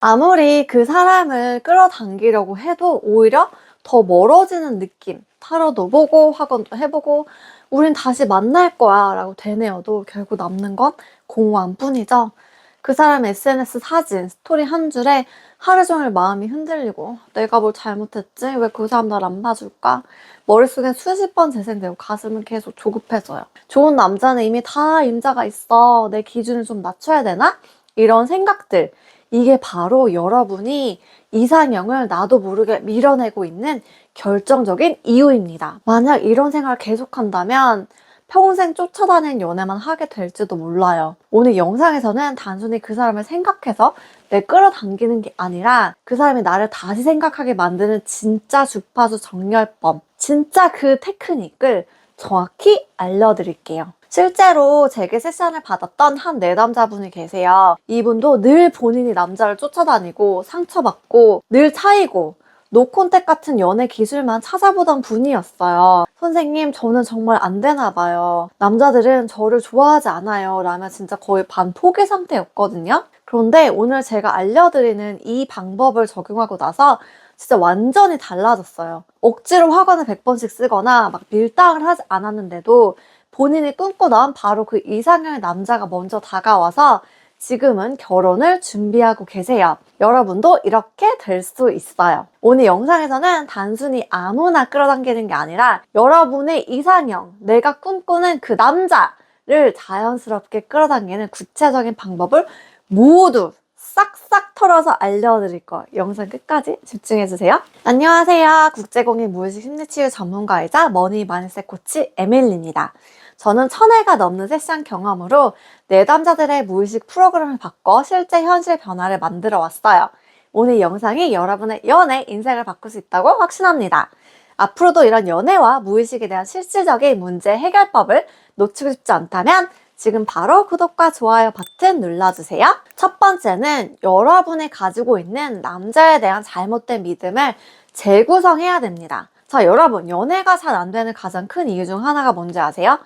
아무리 그 사람을 끌어당기려고 해도 오히려 더 멀어지는 느낌. 타로도 보고 학원도 해보고 우린 다시 만날 거야 라고 되뇌어도 결국 남는 건 공허함 뿐이죠. 그 사람의 SNS 사진, 스토리 한 줄에 하루 종일 마음이 흔들리고 내가 뭘 잘못했지? 왜 그 사람 날 안 봐줄까? 머릿속에 수십 번 재생되고 가슴은 계속 조급해져요. 좋은 남자는 이미 다 임자가 있어. 내 기준을 좀 낮춰야 되나? 이런 생각들. 이게 바로 여러분이 이상형을 나도 모르게 밀어내고 있는 결정적인 이유입니다. 만약 이런 생활을 계속한다면 평생 쫓아다니는 연애만 하게 될지도 몰라요. 오늘 영상에서는 단순히 그 사람을 생각해서 내 끌어당기는 게 아니라 그 사람이 나를 다시 생각하게 만드는 진짜 주파수 정렬법, 진짜 그 테크닉을 정확히 알려드릴게요. 실제로 제게 세션을 받았던 한 내담자분이 계세요. 이분도 늘 본인이 남자를 쫓아다니고 상처받고 늘 차이고 노콘택 같은 연애 기술만 찾아보던 분이었어요. 선생님, 저는 정말 안 되나 봐요. 남자들은 저를 좋아하지 않아요. 라면 진짜 거의 반 포기 상태였거든요. 그런데 오늘 제가 알려드리는 이 방법을 적용하고 나서 진짜 완전히 달라졌어요. 억지로 학원을 100번씩 쓰거나 막 밀당을 하지 않았는데도 본인이 꿈꾸던 바로 그 이상형의 남자가 먼저 다가와서 지금은 결혼을 준비하고 계세요. 여러분도 이렇게 될 수 있어요. 오늘 영상에서는 단순히 아무나 끌어당기는 게 아니라 여러분의 이상형, 내가 꿈꾸는 그 남자를 자연스럽게 끌어당기는 구체적인 방법을 모두 싹싹 털어서 알려드릴 거예요. 영상 끝까지 집중해주세요. 안녕하세요. 국제공인 무의식 심리치유 전문가이자 머니 마인셋 코치 에밀리입니다. 저는 천회가 넘는 세션 경험으로 내담자들의 무의식 프로그램을 바꿔 실제 현실 변화를 만들어 왔어요. 오늘 영상이 여러분의 연애 인생을 바꿀 수 있다고 확신합니다. 앞으로도 이런 연애와 무의식에 대한 실질적인 문제 해결법을 놓치고 싶지 않다면 지금 바로 구독과 좋아요 버튼 눌러주세요. 첫 번째는 여러분이 가지고 있는 남자에 대한 잘못된 믿음을 재구성해야 됩니다. 자, 여러분, 연애가 잘 안 되는 가장 큰 이유 중 하나가 뭔지 아세요?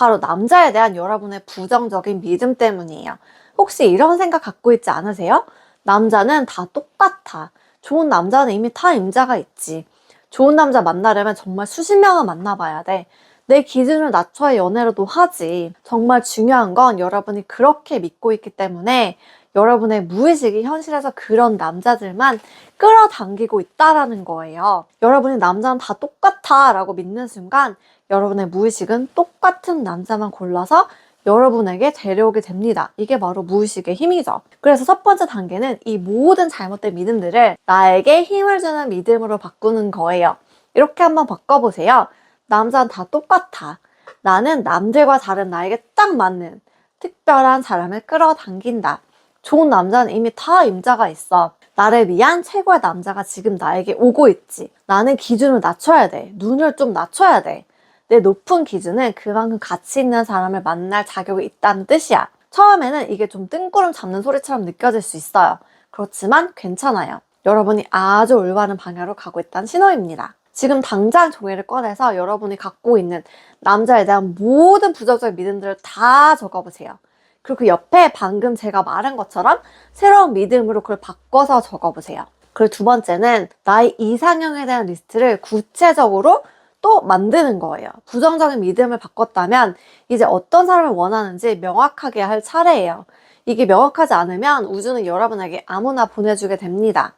바로 남자에 대한 여러분의 부정적인 믿음 때문이에요. 혹시 이런 생각 갖고 있지 않으세요? 남자는 다 똑같아. 좋은 남자는 이미 타 임자가 있지. 좋은 남자 만나려면 정말 수십 명은 만나봐야 돼. 내 기준을 낮춰야 연애라도 하지. 정말 중요한 건 여러분이 그렇게 믿고 있기 때문에 여러분의 무의식이 현실에서 그런 남자들만 끌어당기고 있다라는 거예요. 여러분이 남자는 다 똑같아 라고 믿는 순간 여러분의 무의식은 똑같은 남자만 골라서 여러분에게 데려오게 됩니다. 이게 바로 무의식의 힘이죠. 그래서 첫 번째 단계는 이 모든 잘못된 믿음들을 나에게 힘을 주는 믿음으로 바꾸는 거예요. 이렇게 한번 바꿔보세요. 남자는 다 똑같아. 나는 남들과 다른 나에게 딱 맞는 특별한 사람을 끌어당긴다. 좋은 남자는 이미 타 임자가 있어. 나를 위한 최고의 남자가 지금 나에게 오고 있지. 나는 기준을 낮춰야 돼. 눈을 좀 낮춰야 돼. 내 높은 기준은 그만큼 가치 있는 사람을 만날 자격이 있다는 뜻이야. 처음에는 이게 좀 뜬구름 잡는 소리처럼 느껴질 수 있어요. 그렇지만 괜찮아요. 여러분이 아주 올바른 방향으로 가고 있다는 신호입니다. 지금 당장 종이를 꺼내서 여러분이 갖고 있는 남자에 대한 모든 부정적인 믿음들을 다 적어보세요. 그리고 그 옆에 방금 제가 말한 것처럼 새로운 믿음으로 그걸 바꿔서 적어보세요. 그리고 두 번째는 나의 이상형에 대한 리스트를 구체적으로 또 만드는 거예요. 부정적인 믿음을 바꿨다면 이제 어떤 사람을 원하는지 명확하게 할 차례예요. 이게 명확하지 않으면 우주는 여러분에게 아무나 보내주게 됩니다.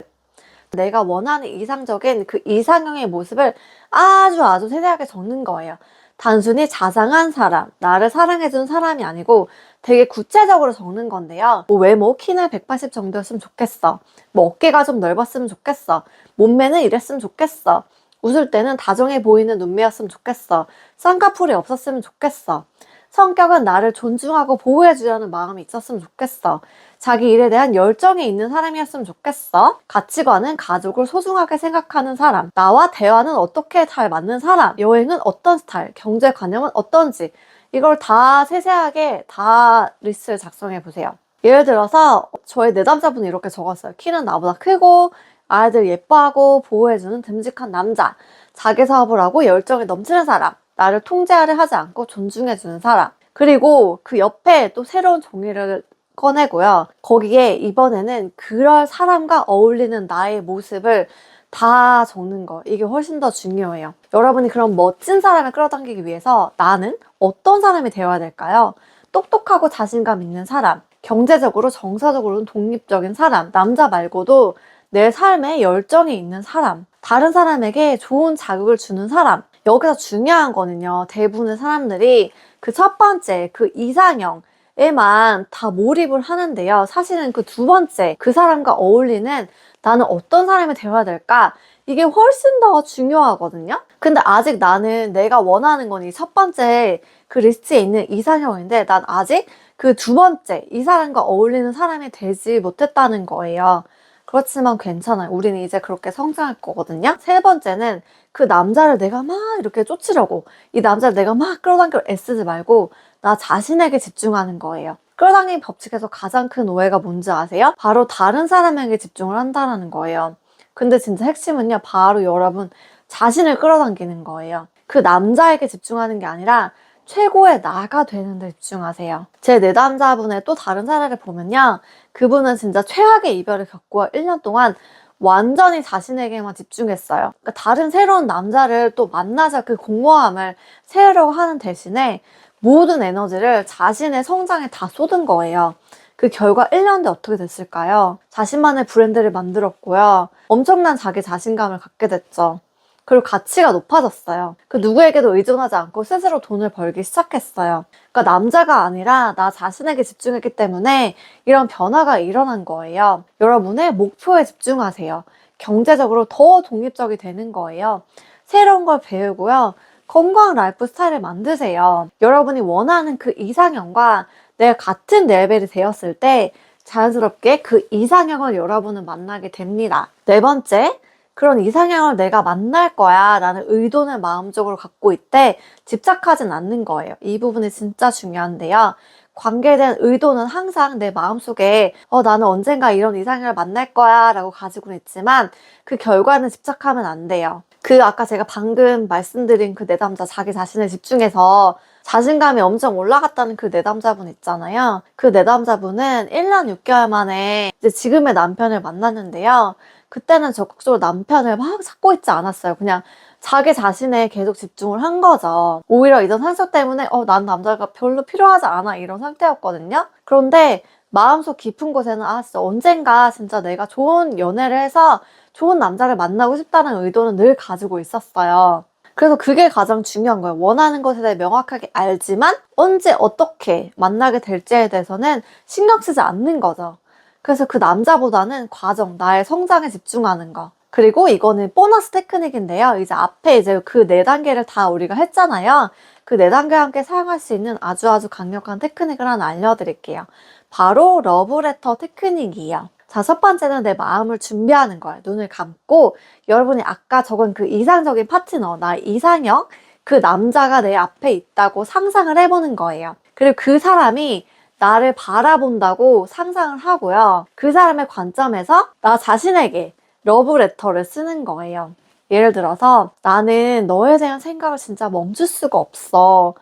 내가 원하는 이상적인 그 이상형의 모습을 아주 아주 세세하게 적는 거예요. 단순히 자상한 사람, 나를 사랑해준 사람이 아니고 되게 구체적으로 적는 건데요. 뭐 외모, 키는 180 정도였으면 좋겠어. 뭐 어깨가 좀 넓었으면 좋겠어. 몸매는 이랬으면 좋겠어. 웃을 때는 다정해 보이는 눈매였으면 좋겠어. 쌍꺼풀이 없었으면 좋겠어. 성격은 나를 존중하고 보호해주려는 마음이 있었으면 좋겠어. 자기 일에 대한 열정이 있는 사람이었으면 좋겠어. 가치관은 가족을 소중하게 생각하는 사람. 나와 대화는 어떻게 잘 맞는 사람. 여행은 어떤 스타일. 경제관념은 어떤지. 이걸 다 세세하게 다 리스트를 작성해 보세요. 예를 들어서 저의 내담자분이 이렇게 적었어요. 키는 나보다 크고 아이들 예뻐하고 보호해주는 듬직한 남자. 자기 사업을 하고 열정이 넘치는 사람. 나를 통제하려 하지 않고 존중해주는 사람. 그리고 그 옆에 또 새로운 종이를 꺼내고요. 거기에 이번에는 그럴 사람과 어울리는 나의 모습을 다 적는 거. 이게 훨씬 더 중요해요. 여러분이 그런 멋진 사람을 끌어당기기 위해서 나는 어떤 사람이 되어야 될까요? 똑똑하고 자신감 있는 사람, 경제적으로 정서적으로는 독립적인 사람, 남자 말고도 내 삶에 열정이 있는 사람, 다른 사람에게 좋은 자극을 주는 사람. 여기서 중요한 거는요. 대부분의 사람들이 그 첫 번째, 그 이상형 에만 다 몰입을 하는데요. 사실은 그 두 번째, 그 사람과 어울리는 나는 어떤 사람이 되어야 될까? 이게 훨씬 더 중요하거든요. 근데 아직 나는 내가 원하는 건 이 첫 번째 그 리스트에 있는 이상형인데 난 아직 그 두 번째 이 사람과 어울리는 사람이 되지 못했다는 거예요. 그렇지만 괜찮아요. 우리는 이제 그렇게 성장할 거거든요. 세 번째는 그 남자를 내가 막 이렇게 쫓으려고 이 남자를 내가 막 끌어당기려 애쓰지 말고 나 자신에게 집중하는 거예요. 끌어당김 법칙에서 가장 큰 오해가 뭔지 아세요? 바로 다른 사람에게 집중을 한다는 거예요. 근데 진짜 핵심은요, 바로 여러분 자신을 끌어당기는 거예요. 그 남자에게 집중하는 게 아니라 최고의 나가 되는 데 집중하세요. 제 내담자분의 또 다른 사례를 보면요. 그분은 진짜 최악의 이별을 겪고 1년 동안 완전히 자신에게만 집중했어요. 그러니까 다른 새로운 남자를 또 만나자 그 공허함을 채우려고 하는 대신에 모든 에너지를 자신의 성장에 다 쏟은 거예요. 그 결과 1년 뒤 어떻게 됐을까요? 자신만의 브랜드를 만들었고요. 엄청난 자기 자신감을 갖게 됐죠. 그리고 가치가 높아졌어요. 그 누구에게도 의존하지 않고 스스로 돈을 벌기 시작했어요. 그러니까 남자가 아니라 나 자신에게 집중했기 때문에 이런 변화가 일어난 거예요. 여러분의 목표에 집중하세요. 경제적으로 더 독립적이 되는 거예요. 새로운 걸 배우고요. 건강한 라이프 스타일을 만드세요. 여러분이 원하는 그 이상형과 내가 같은 레벨이 되었을 때 자연스럽게 그 이상형을 여러분은 만나게 됩니다. 네 번째, 그런 이상형을 내가 만날 거야 라는 의도는 마음적으로 갖고 있대 집착하진 않는 거예요. 이 부분이 진짜 중요한데요. 관계에 대한 의도는 항상 내 마음속에 어 나는 언젠가 이런 이상형을 만날 거야 라고 가지고 있지만 그 결과는 집착하면 안 돼요. 그 아까 제가 방금 말씀드린 그 내담자 자기 자신에 집중해서 자신감이 엄청 올라갔다는 그 내담자분 있잖아요. 그 내담자분은 1년 6개월 만에 이제 지금의 남편을 만났는데요. 그때는 적극적으로 남편을 막 찾고 있지 않았어요. 그냥 자기 자신에 계속 집중을 한 거죠. 오히려 이전 상처 때문에 어, 난 남자가 별로 필요하지 않아 이런 상태였거든요. 그런데 마음속 깊은 곳에는 아 진짜 언젠가 진짜 내가 좋은 연애를 해서 좋은 남자를 만나고 싶다는 의도는 늘 가지고 있었어요. 그래서 그게 가장 중요한 거예요. 원하는 것에 대해 명확하게 알지만 언제 어떻게 만나게 될지에 대해서는 신경 쓰지 않는 거죠. 그래서 그 남자보다는 과정, 나의 성장에 집중하는 거. 그리고 이거는 보너스 테크닉인데요. 이제 앞에 이제 그 네 단계를 다 우리가 했잖아요. 그 네 단계와 함께 사용할 수 있는 아주 아주 강력한 테크닉을 하나 알려드릴게요. 바로 러브레터 테크닉이에요. 자, 첫 번째는 내 마음을 준비하는 거예요. 눈을 감고 여러분이 아까 적은 그 이상적인 파트너, 나의 이상형, 그 남자가 내 앞에 있다고 상상을 해보는 거예요. 그리고 그 사람이 나를 바라본다고 상상을 하고요. 그 사람의 관점에서 나 자신에게 러브레터를 쓰는 거예요. 예를 들어서 나는 너에 대한 생각을 진짜 멈출 수가 없어.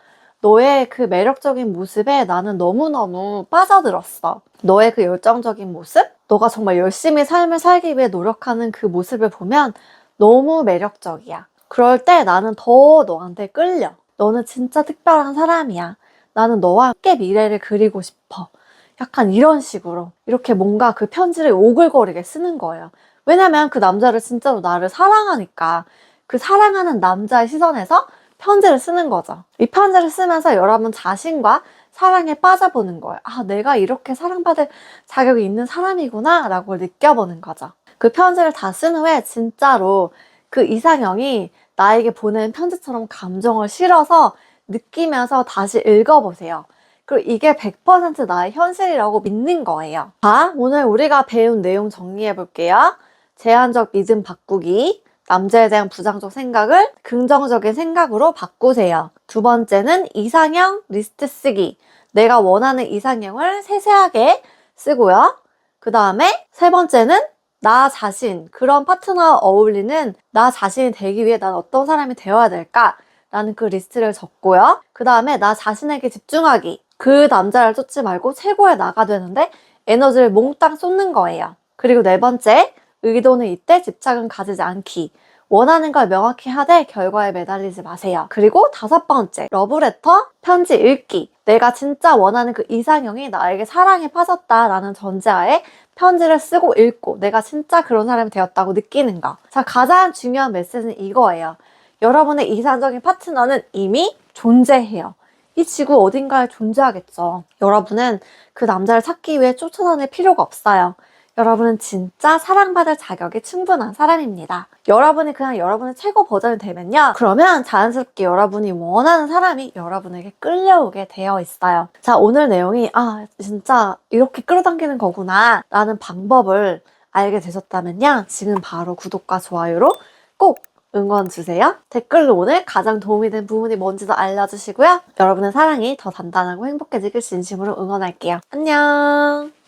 너의 그 매력적인 모습에 나는 너무너무 빠져들었어. 너의 그 열정적인 모습? 너가 정말 열심히 삶을 살기 위해 노력하는 그 모습을 보면 너무 매력적이야. 그럴 때 나는 더 너한테 끌려. 너는 진짜 특별한 사람이야. 나는 너와 함께 미래를 그리고 싶어. 약간 이런 식으로 이렇게 뭔가 그 편지를 오글거리게 쓰는 거예요. 왜냐면 그 남자를 진짜로 나를 사랑하니까 그 사랑하는 남자의 시선에서 편지를 쓰는 거죠. 이 편지를 쓰면서 여러분 자신과 사랑에 빠져보는 거예요. 아, 내가 이렇게 사랑받을 자격이 있는 사람이구나 라고 느껴보는 거죠. 그 편지를 다 쓴 후에 진짜로 그 이상형이 나에게 보낸 편지처럼 감정을 실어서 느끼면서 다시 읽어보세요. 그리고 이게 100% 나의 현실이라고 믿는 거예요. 자, 오늘 우리가 배운 내용 정리해 볼게요. 제한적 믿음 바꾸기, 남자에 대한 부정적 생각을 긍정적인 생각으로 바꾸세요. 두 번째는 이상형 리스트 쓰기. 내가 원하는 이상형을 세세하게 쓰고요. 그 다음에 세 번째는 나 자신, 그런 파트너와 어울리는 나 자신이 되기 위해 난 어떤 사람이 되어야 될까? 라는 그 리스트를 적고요. 그 다음에 나 자신에게 집중하기. 그 남자를 쫓지 말고 최고에 나가 되는데 에너지를 몽땅 쏟는 거예요. 그리고 네 번째, 의도는 이때 집착은 가지지 않기. 원하는 걸 명확히 하되 결과에 매달리지 마세요. 그리고 다섯 번째, 러브레터, 편지 읽기. 내가 진짜 원하는 그 이상형이 나에게 사랑에 빠졌다라는 전제하에 편지를 쓰고 읽고 내가 진짜 그런 사람이 되었다고 느끼는 거. 자, 가장 중요한 메시지는 이거예요. 여러분의 이상적인 파트너는 이미 존재해요. 이 지구 어딘가에 존재하겠죠. 여러분은 그 남자를 찾기 위해 쫓아다닐 필요가 없어요. 여러분은 진짜 사랑받을 자격이 충분한 사람입니다. 여러분이 그냥 여러분의 최고 버전이 되면요. 그러면 자연스럽게 여러분이 원하는 사람이 여러분에게 끌려오게 되어 있어요. 자, 오늘 내용이, 아, 진짜 이렇게 끌어당기는 거구나. 라는 방법을 알게 되셨다면요. 지금 바로 구독과 좋아요로 꼭 응원 주세요. 댓글로 오늘 가장 도움이 된 부분이 뭔지도 알려주시고요. 여러분의 사랑이 더 단단하고 행복해지길 진심으로 응원할게요. 안녕!